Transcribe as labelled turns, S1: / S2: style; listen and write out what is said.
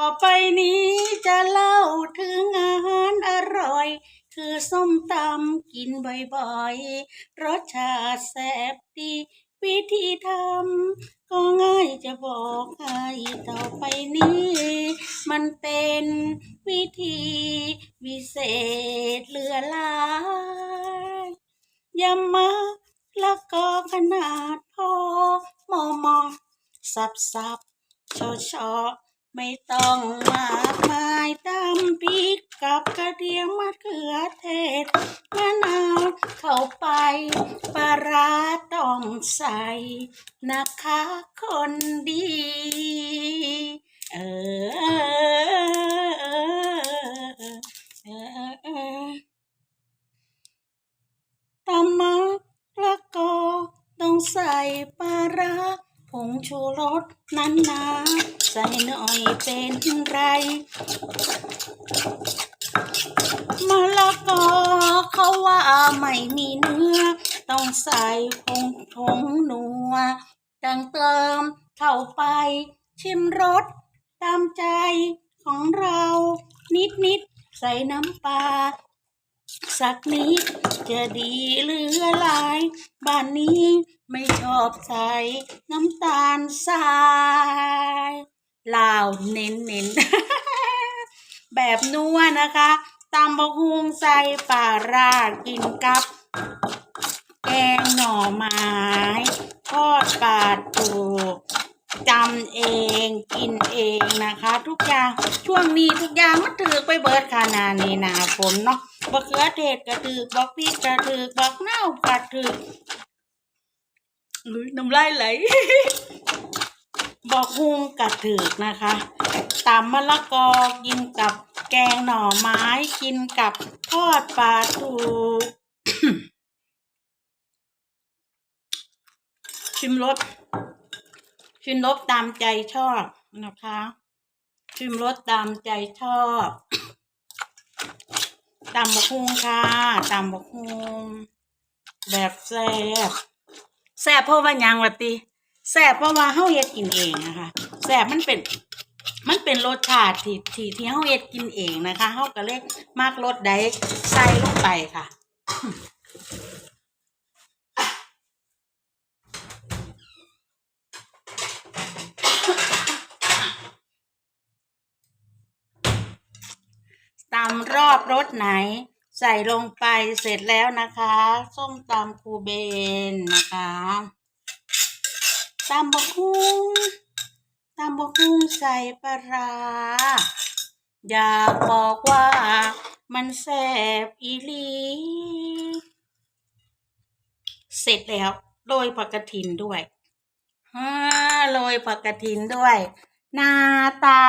S1: ต่อไปนี้จะเล่าถึงอาหารอร่อย คือส้มตำกินบ่อยๆ รสชาติแซ่บดี วิธีทำก็ง่ายจะบอกให้ต่อไปนี้ มันเป็นวิธีวิเศษเหลือลายยำมาละก็ขนาดพอมอมอสับสับชอชอ ไม่ต้องมากมายตำพริกกับกระเทียมมะเขือเทศมะนาวเข้าไปปลาร้าต้องใส่นะคะคนดี เออตำมะละกอต้องใส่ปลาร้าผงชูรสนั้นนะ ส่หน่อยเป็นไรมะละกอเขาว่าไม่มีเนื้อ ต้องใส่ผงผงนัวดังเติมเข้าไป ชิมรสตามใจของเรานิดนิดๆใส่น้ำปลาสักนิดจะดีหลือลาย บ้านนี้ไม่ชอบใส่น้ำตาลทราย ลาวเน้นเน้นแบบนัวนะคะตำบะฮุงใส่ปลารากินกับ แกงหน่อไม้ทอดปลาตูจำเองกินเองนะคะ ทุกอย่างช่วงนี้ทุกอย่างมันถือไปเบิดค่ะนานี่หนาฝนเนาะบักเขือเทศกระถือบักพริกกระถือบักเน่ากระถืออุ้ยน้ำลายไหล บอกฮุงกระถือนะคะตำมะละกอกินกับแกงหน่อไม้กินกับทอดปลาทูชิมรสชิมรสตามใจชอบนะคะ ชิมรสตามใจชอบตำบักฮุงค่ะตำบักฮุงแบบแซ่บแซ่บเพราะว่ายังวะติ แซ่บเพราะว่าเฮาเฮ็ดกินเองนะคะแซ่บมันเป็นมันเป็นรสชาติที่ที่ที่เฮาเฮ็ดกินเองนะคะเฮาก็เลยมักรสใดใส่ลงไปค่ะตำรอบรสไหน ใส่ลงไปเสร็จแล้วนะคะ ส้มตำคูเบนนะคะ ตำบกุ้งตำบกุ้งใส่ปลาร้าอยากบอกว่ามันแซ่บอีหลี เสร็จแล้วโรยผักกระถินด้วยฮ่าโรยผักกระถินด้วย หน้าตา